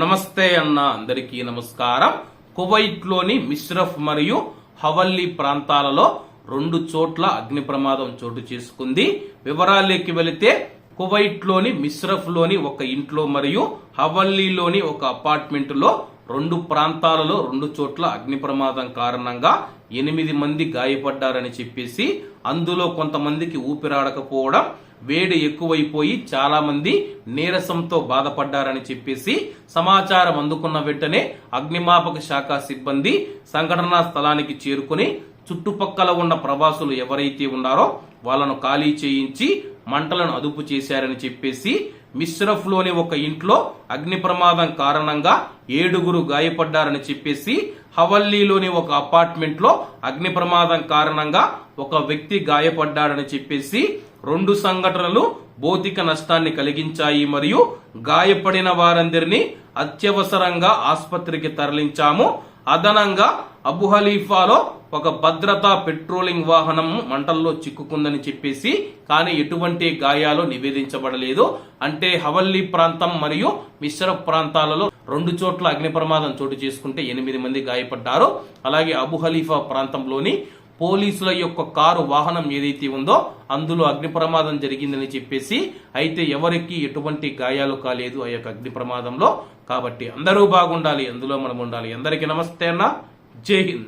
నమస్తే అన్న అందరికీ నమస్కారం. కువైట్లోని మిష్రఫ్ మరియు హవల్లీ ప్రాంతాలలో రెండు చోట్ల అగ్ని ప్రమాదం చోటు చేసుకుంది. వివరాల్లోకి వెళితే కువైట్లోని మిష్రఫ్లోని ఒక ఇంట్లో మరియు హవల్లీలోని ఒక అపార్ట్మెంట్లో రెండు ప్రాంతాలలో రెండు చోట్ల అగ్ని ప్రమాదం కారణంగా ఎనిమిది మంది గాయపడ్డారని చెప్పేసి అందులో కొంతమందికి ఊపిరాడకపోవడం వేడి ఎక్కువైపోయి చాలామంది నీరసంతో బాధపడ్డారని చెప్పేసి సమాచారం అందుకున్న వెంటనే అగ్నిమాపక శాఖ సిబ్బంది సంఘటనా స్థలానికి చేరుకుని చుట్టుపక్కల ఉన్న ప్రవాసులు ఎవరైతే ఉన్నారో వాళ్ళను ఖాళీ చేయించి మంటలను అదుపు చేశారని చెప్పేసి మిశ్రఫ్లోని ఒక ఇంట్లో అగ్ని ప్రమాదం కారణంగా ఏడుగురు గాయపడ్డారని చెప్పేసి హవల్లీలోని ఒక అపార్ట్మెంట్లో అగ్ని ప్రమాదం కారణంగా ఒక వ్యక్తి గాయపడ్డాడని చెప్పేసి రెండు సంఘటనలు భౌతిక నష్టాన్ని కలిగించాయి మరియు గాయపడిన వారందరినీ అత్యవసరంగా ఆసుపత్రికి తరలించాము. అదనంగా అబు హలీఫాలో ఒక భద్రతా పెట్రోలింగ్ వాహనం మంటల్లో చిక్కుకుందని చెప్పేసి కానీ ఎటువంటి గాయాలు నివేదించబడలేదు. అంటే హవల్లీ ప్రాంతం మరియు మిశ్ర ప్రాంతాలలో రెండు చోట్ల అగ్ని ప్రమాదం చోటు చేసుకుంటే ఎనిమిది మంది గాయపడ్డారు. అలాగే అబు హలీఫా ప్రాంతంలోని పోలీసుల యొక్క కారు వాహనం ఏదైతే ఉందో అందులో అగ్ని ప్రమాదం జరిగిందని చెప్పేసి అయితే ఎవరికి ఎటువంటి గాయాలు కాలేదు ఆ యొక్క అగ్ని ప్రమాదంలో. కాబట్టి అందరూ బాగుండాలి అందులో మనం ఉండాలి. అందరికీ నమస్తే అన్న. జై హింద్.